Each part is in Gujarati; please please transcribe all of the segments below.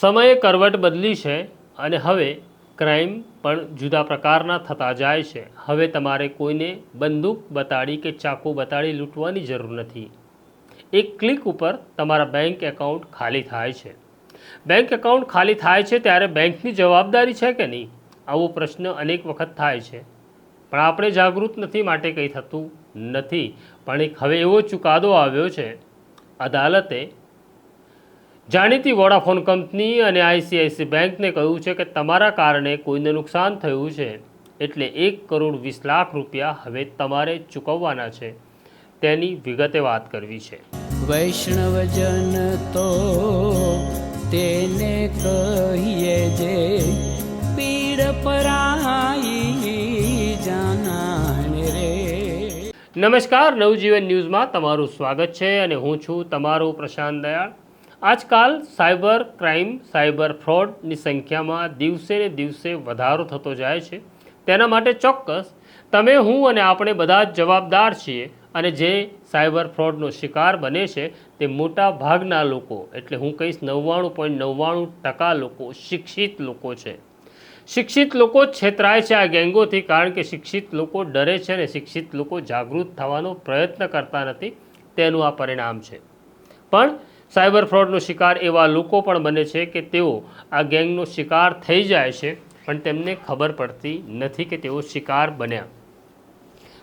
સમયે કરવટ બદલી છે અને હવે ક્રાઇમ પણ જુદા પ્રકારના થતા જાય છે. હવે તમારે કોઈને બંદૂક બતાડી કે ચાકુ બતાડી લૂંટવાની જરૂર નથી. એક ક્લિક ઉપર તમારા બેંક એકાઉન્ટ ખાલી થાય છે. બેંક એકાઉન્ટ ખાલી થાય છે ત્યારે બેંકની જવાબદારી છે કે નહીં? આવો પ્રશ્ન અનેક વખત થાય છે. પણ આપણે જાગૃત નથી માટે કંઈ થતું નથી. પણ એક હવે એવો ચુકાદો આવ્યો છે. અદાલતે જાણીતી વોડાફોન કંપની અને આઈસીઆઈસી બેંકને કહ્યું છે કે તમારા કારણે કોઈને નુકસાન થયું છે. એટલે એક કરોડ વીસ લાખ રૂપિયા હવે તમારે ચૂકવવાના છે. તેની વિગતે વાત કરવી છે. વૈષ્ણવજન તો તેને કહીએ જે પીડ પરાઈ જાનાને રે. નમસ્કાર નવજીવન ન્યૂઝમાં તમારું સ્વાગત છે અને હું છું તમારો પ્રશાંત દયાળ. આજકાલ સાયબર ક્રાઇમ, સાયબર ફ્રોડની સંખ્યામાં દિવસે ને દિવસે વધારો થતો જાય છે. તેના માટે ચોક્કસ તમે હું અને આપણે બધા જ જવાબદાર છીએ અને જે સાયબર ફ્રોડનો શિકાર બને છે તે મોટા ભાગના લોકો, એટલે હું કહીશ નવ્વાણું પોઈન્ટ નવ્વાણું ટકા લોકો શિક્ષિત લોકો છે. શિક્ષિત લોકો છેતરાય છે આ ગેંગોથી કારણ કે શિક્ષિત લોકો ડરે છે અને શિક્ષિત લોકો જાગૃત થવાનો પ્રયત્ન કરતા નથી. તેનું આ પરિણામ છે. પણ સાયબર ફ્રોડનો શિકાર એવા લોકો પણ બને છે કે તેઓ આ ગેંગનો શિકાર થઈ જાય છે, પણ તેમને ખબર પડતી નથી કે તેઓ શિકાર બન્યા.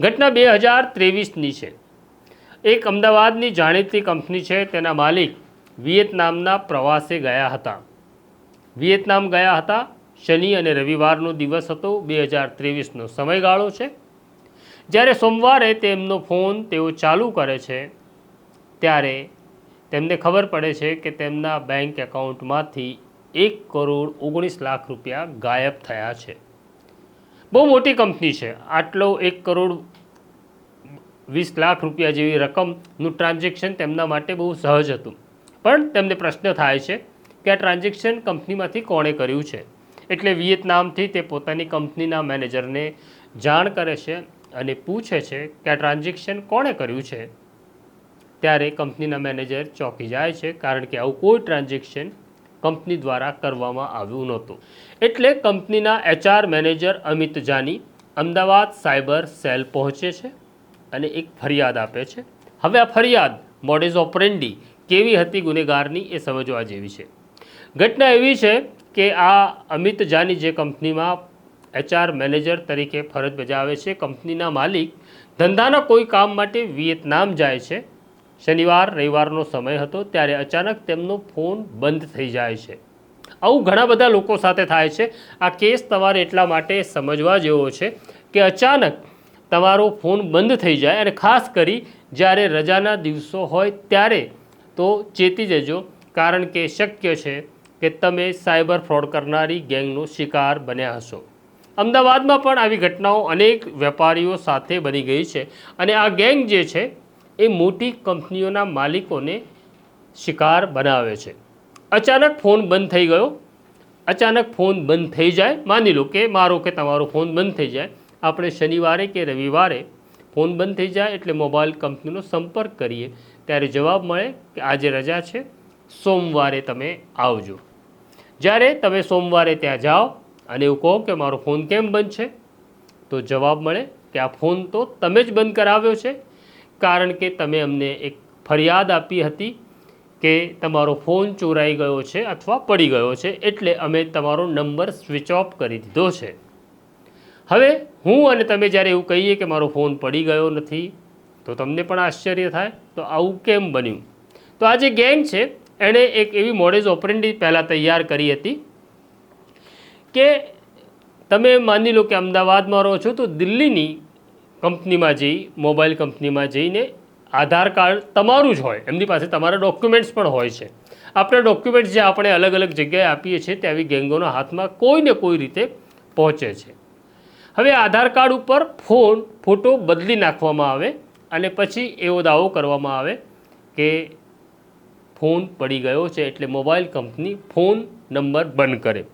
ઘટના બે હજાર ત્રેવીસની છે. એક અમદાવાદની જાણીતી કંપની છે, તેના માલિક વિયેતનામના પ્રવાસે ગયા હતા. વિયેતનામ ગયા હતા, શનિ અને રવિવારનો દિવસ હતો, બે હજાર ત્રેવીસનો સમયગાળો છે. જ્યારે સોમવારે તેમનો ફોન તેઓ ચાલુ કરે છે, ત્યારે તેમને ખબર પડે છે કે તેમના બેંક એકાઉન્ટમાંથી એક કરોડ ઓગણીસ લાખ રૂપિયા ગાયબ થયા છે. બહુ મોટી કંપની છે. આટલો એક કરોડ વીસ લાખ રૂપિયા જેવી રકમનું ટ્રાન્ઝેક્શન તેમના માટે બહુ સહજ હતું. પણ તેમને પ્રશ્ન થાય છે કે આ ટ્રાન્ઝેક્શન કંપનીમાંથી કોણે કર્યું છે? એટલે વિયેતનામથી તે પોતાની કંપનીના મેનેજરને જાણ કરે છે અને પૂછે છે કે આ ટ્રાન્ઝેક્શન કોણે કર્યું છે? ત્યારે કંપનીના મેનેજર ચોંકી જાય છે કારણ કે આવું કોઈ ટ્રાન્ઝેક્શન કંપની દ્વારા કરવામાં આવ્યું નહોતું. એટલે કંપનીના HR manager Amit Jani Ahmedabad cyber cell પહોંચે છે અને એક ફરિયાદ આપે છે. હવે આ ફરિયાદ મોડેઝ ઓપરેન્ડી કેવી હતી ગુનેગારની એ સમજવા જેવી છે. ઘટના એવી છે કે આ અમિત જાની જે કંપનીમાં એચઆર મેનેજર તરીકે ફરજ બજાવે છે, કંપનીના માલિક ધંધાના કોઈ કામ માટે વિયેતનામ જાય છે શનિવાર, રવિવારનો સમય હતો ત્યારે અચાનક તેમનો ફોન બંધ થઈ જાય છે. આવું ઘણા બધા લોકો સાથે થાય છે. આ કેસ તમારે એટલા માટે સમજવા જેવો છે કે અચાનક તમારો ફોન બંધ થઈ જાય અને ખાસ કરી જ્યારે રજાના દિવસો હોય ત્યારે તો ચેતી જજો, કારણ કે શક્ય છે કે તમે સાયબર ફ્રોડ કરનારી ગેંગનો શિકાર બન્યા હશો. અમદાવાદમાં પણ આવી ઘટનાઓ અનેક વેપારીઓ સાથે બની ગઈ છે અને આ ગેંગ જે છે એ મોટી કંપનીઓના માલિકોને શિકાર બનાવે છે. અચાનક ફોન બંધ થઈ ગયો. અચાનક ફોન બંધ થઈ જાય. માની લો કે મારો કે તમારો ફોન બંધ થઈ જાય. આપણે શનિવારે કે રવિવારે ફોન બંધ થઈ જાય એટલે મોબાઈલ કંપનીનો સંપર્ક કરીએ. ત્યારે જવાબ મળે કે આજે રજા છે. સોમવારે તમે આવજો. જ્યારે તમે સોમવારે ત્યાં જાઓ અને એવું કહો કે મારો ફોન કેમ બંધ છે? તો જવાબ મળે કે આ ફોન તો તમે જ બંધ કરાવ્યો છે. કારણ કે તમે અમને એક ફરિયાદ આપી હતી કે તમારો ફોન ચોરાઈ ગયો છે અથવા પડી ગયો છે એટલે અમે તમારો નંબર સ્વિચ ઓફ કરી દીધો છે. હવે હું અને તમે જ્યારે એવું કહીએ કે મારો ફોન પડી ગયો નથી, તો તમને પણ આશ્ચર્ય થાય, તો આવું કેમ બન્યું? તો આ જે ગેંગ છે, એણે એક એવી મોડેઝ ઓપરેન્ડી પહેલાં તૈયાર કરી હતી કે તમે માની લો કે અમદાવાદમાં રહો છો, તો દિલ્હીની કંપનીમાં જઈ, મોબાઈલ કંપનીમાં જઈને આધાર કાર્ડ તમારું જ હોય. એમની પાસે તમારા ડોક્યુમેન્ટ્સ પણ હોય છે. આપણા ડોક્યુમેન્ટ્સ જે આપણે અલગ અલગ જગ્યાએ આપીએ છીએ, તે ગેંગોના હાથમાં કોઈને કોઈ રીતે પહોંચે છે. હવે આધાર કાર્ડ ઉપર ફોન, ફોટો બદલી નાખવામાં આવે અને પછી એવો દાવો કરવામાં આવે કે ફોન પડી ગયો છે એટલે મોબાઈલ કંપની ફોન નંબર બંધ કરે.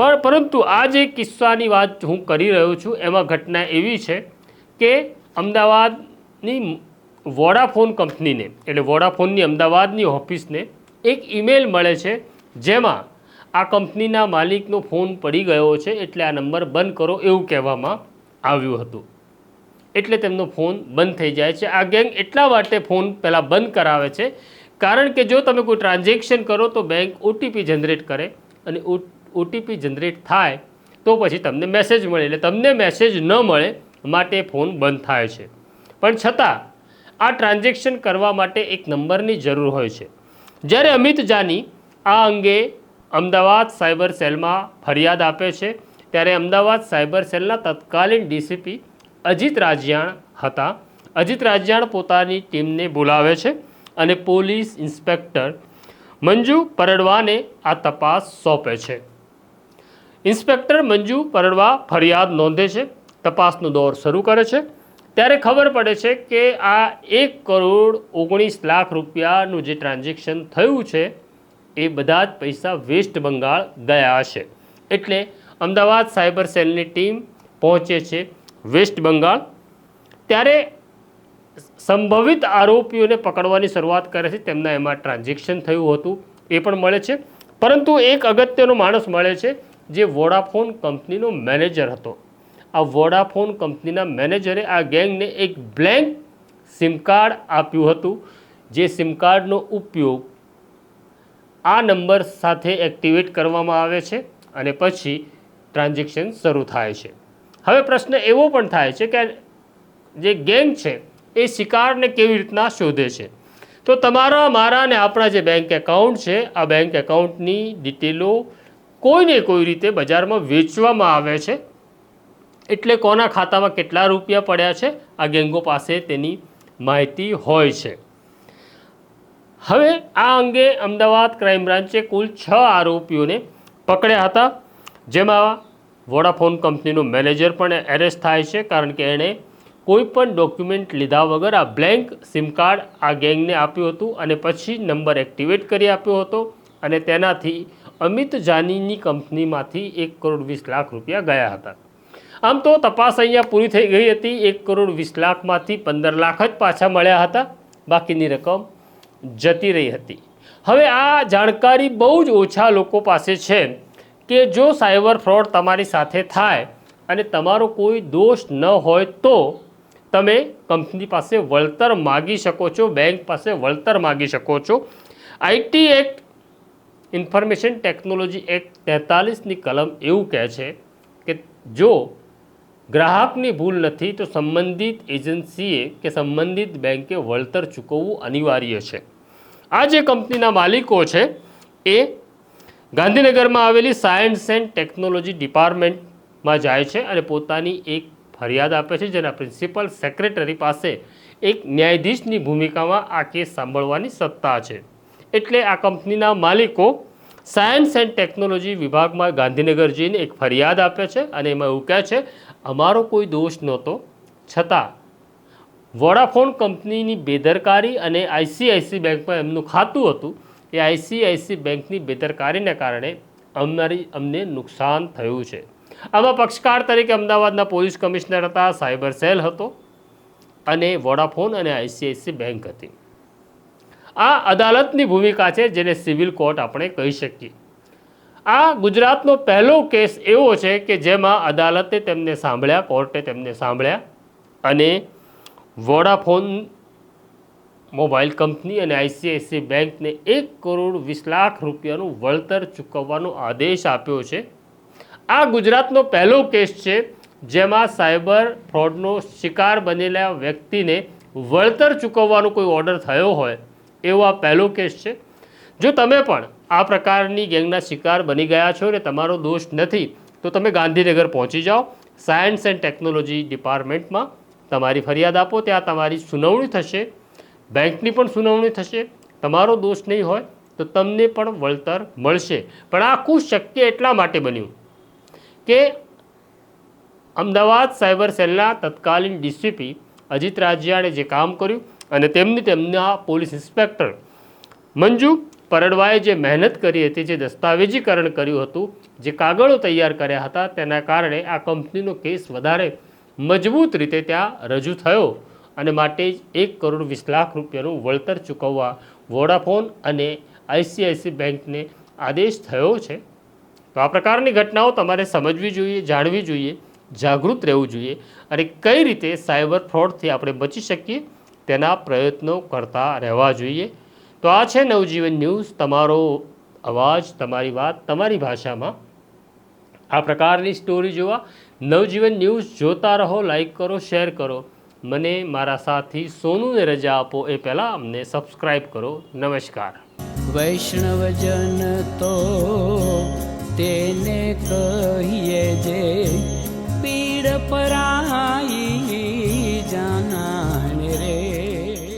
પણ પરંતુ આ જે કિસ્સાની વાત હું કરી રહ્યો છું, એમાં ઘટના એવી છે કે અમદાવાદની વોડાફોન કંપનીને, એટલે વોડાફોનની અમદાવાદની ઓફિસને એક ઈમેલ મળે છે, જેમાં આ કંપનીના માલિકનો ફોન પડી ગયો છે, એટલે આ નંબર બંધ કરો એવું કહેવામાં આવ્યું હતું. એટલે તેમનો ફોન બંધ થઈ જાય છે. આ ગેંગ એટલા માટે ફોન પહેલાં બંધ કરાવે છે, કારણ કે જો તમે કોઈ ટ્રાન્ઝેક્શન કરો તો બેંક ઓટીપી જનરેટ કરે અને ઓટીપી જનરેટ થાય, તો પછી તમને મેસેજ મળે. એટલે તમને મેસેજ ન મળે માટે ફોન બંધ થાય છે. પણ છતાં, આ ટ્રાન્ઝેક્શન કરવા માટે એક નંબરની જરૂર હોય છે. જ્યારે અમિત જાની આ અંગે અમદાવાદ સાયબર સેલમાં ફરિયાદ આપે છે, ત્યારે અમદાવાદ સાયબર સેલના તત્કાલીન ડીસીપી અજીત રાજ્યાણ હતા. અજીત રાજ્યાણ પોતાની ટીમને બોલાવે છે અને પોલીસ ઇન્સ્પેક્ટર મંજુ પરડવાને આ તપાસ સોંપે છે. ઇન્સ્પેક્ટર મંજુ પરડવા ફરિયાદ નોંધે છે, તપાસનો દોર શરૂ કરે છે. ત્યારે ખબર પડે છે કે આ એક કરોડ ઓગણીસ લાખ રૂપિયાનું જે ટ્રાન્ઝેક્શન થયું છે, એ બધા જ પૈસા વેસ્ટ બંગાળ ગયા છે એટલે અમદાવાદ સાયબર સેલની ટીમ પહોંચે છે વેસ્ટ બંગાળ. ત્યારે સંભવિત આરોપીઓને પકડવાની શરૂઆત કરે છે, તેમના એમાં ટ્રાન્ઝેક્શન થયું હતું, એ પણ મળે છે. પરંતુ એક અગત્યનો માણસ મળે છે જે વોડાફોન કંપનીનો મેનેજર હતો. આ વોડાફોન કંપનીના મેનેજરે આ ગેંગને એક બ્લેન્ક સિમ કાર્ડ આપ્યું હતું, જે સિમ કાર્ડનો ઉપયોગ આ નંબર સાથે એક્ટિવેટ કરવામાં આવે છે અને પછી ટ્રાન્ઝેક્શન શરૂ થાય છે. હવે પ્રશ્ન એવો પણ થાય છે કે જે ગેંગ છે, એ શિકારને કેવી રીતના શોધે છે? તો તમારા, મારા અને આપણા જે બેંક એકાઉન્ટ છે, આ બેંક એકાઉન્ટની ડિટેલો કોઈને કોઈ રીતે બજારમાં વેચવામાં આવે છે? એટલે કોના ખાતામાં કેટલા રૂપિયા પડ્યા છે? આ ગેંગો પાસે તેની માહિતી હોય છે. હવે આ અંગે અમદાવાદ ક્રાઇમ બ્રાન્ચે કુલ છ આરોપીઓને પકડ્યા હતા, જેમાં વોડાફોન કંપનીનો મેનેજર પણ એરેસ્ટ થાય છે, કારણ કે એણે કોઈ પણ ડોક્યુમેન્ટ લીધા વગર આ બ્લેન્ક સિમ કાર્ડ આ ગેંગને આપ્યું હતું અને પછી નંબર એક્ટિવેટ કરી આપ્યો હતો અને તેનાથી અમિત જાનીની કંપનીમાંથી એક કરોડ વીસ લાખ રૂપિયા ગયા હતા. આમ તો તપાસ અહીંયા પૂરી થઈ ગઈ હતી. એક કરોડ વીસ લાખમાંથી પંદર લાખ જ પાછા મળ્યા હતા. બાકીની રકમ જતી રહી હતી. હવે આ જાણકારી બહુ જ ઓછા લોકો પાસે છે કે જો સાયબર ફ્રોડ તમારી સાથે થાય અને તમારો કોઈ દોષ ન હોય તો તમે કંપની પાસે વળતર માગી શકો છો, બેંક પાસે વળતર માગી શકો છો. IT act information technology act તેતાલીસની કલમ એવું કહે છે કે જો ગ્રાહકની ભૂલ નથી તો સંબંધિત એજન્સીએ કે સંબંધિત બેંકે વળતર ચૂકવવું અનિવાર્ય છે. આ જે કંપનીના માલિકો છે, એ ગાંધીનગરમાં આવેલી સાયન્સ એન્ડ ટેકનોલોજી ડિપાર્ટમેન્ટમાં જાય છે અને પોતાની એક ફરિયાદ આપે છે જેના પ્રિન્સિપલ સેક્રેટરી પાસે એક ન્યાયાધીશની ભૂમિકામાં આ કેસ સાંભળવાની સત્તા છે. એટલે આ કંપનીના માલિકો સાયન્સ એન્ડ ટેકનોલોજી વિભાગમાં ગાંધીનગર જઈને એક ફરિયાદ આપે છે અને એમાં એવું કહે છે, અમારો કોઈ દોષ નહોતો. છતાં, વોડાફોન કંપનીની બેદરકારી અને આઈસીઆઈસી બેંકમાં એમનું ખાતું હતું. એ આઈસીઆઈસી બેંકની બેદરકારીને કારણે અમારી અમને નુકસાન થયું છે. આમાં પક્ષકાર તરીકે અમદાવાદના પોલીસ કમિશનર હતા, સાયબર સેલ હતો અને વોડાફોન અને આઈસીઆઈસી બેંક હતી. આ અદાલતની ભૂમિકા છે જેને સિવિલ કોર્ટ આપણે કહી શકીએ. આ ગુજરાતનો પહેલો કેસ એવો છે કે જેમાં અદાલતે તેમને સાંભળ્યા, કોર્ટે તેમને સાંભળ્યા અને વોડાફોન મોબાઈલ કંપની અને આઈસીઆઈસી બેંકને એક કરોડ વીસ લાખ રૂપિયાનું વળતર ચૂકવવાનો આદેશ આપ્યો છે. આ ગુજરાતનો પહેલો કેસ છે જેમાં સાયબર ફ્રોડનો શિકાર બનેલા વ્યક્તિને વળતર ચૂકવવાનો કોઈ ઓર્ડર થયો હોય એવો આ પહેલો કેસ છે. જો તમે પણ આ પ્રકારની ગેંગના શિકાર બની ગયા છો ને તમારો દોષ નથી, તો તમે ગાંધીનગર પહોંચી જાઓ. સાયન્સ એન્ડ ટેકનોલોજી ડિપાર્ટમેન્ટમાં તમારી ફરિયાદ આપો, ત્યાં તમારી સુનાવણી થશે. બેંકની પણ સુનાવણી થશે. તમારો દોષ નહીં હોય તો તમને પણ વળતર મળશે. પણ આખું શક્ય એટલા માટે બન્યું કે અમદાવાદ સાયબર સેલના તત્કાલીન ડીસીપી અજીત રાજિયાણે જે કામ કર્યું અને તેમની તેમના પોલીસ ઇન્સ્પેક્ટર મંજુ પરડવાએ જે મહેનત કરી હતી, જે દસ્તાવેજીકરણ કર્યું હતું, જે કાગળો તૈયાર કર્યા હતા, તેના કારણે આ કંપનીનો કેસ વધારે મજબૂત રીતે ત્યાં રજૂ થયો અને માટે જ એક કરોડ વીસ લાખ રૂપિયાનું વળતર ચૂકવવા વોડાફોન અને આઈસીઆઈસી બેંકને આદેશ થયો છે. તો આ પ્રકારની ઘટનાઓ તમારે સમજવી જોઈએ, જાણવી જોઈએ, જાગૃત રહેવું જોઈએ અને કઈ રીતે સાયબર ફ્રોડથી આપણે બચી શકીએ તેના પ્રયત્નો કરતા રહેવા જોઈએ. તો આ છે નવજીવન ન્યૂઝ. તમારો અવાજ, તમારી વાત, તમારી ભાષામાં. આ પ્રકારની સ્ટોરી જોવા નવજીવન ન્યૂઝ જોતા રહો લાઇક કરો, શેર કરો. મને, મારા સાથી સોનુને રજા આપો એ પહેલાં અમને સબસ્ક્રાઈબ કરો. નમસ્કાર. વૈષ્ણવજન તો તેને કહીએ જે પીડ પરાઈ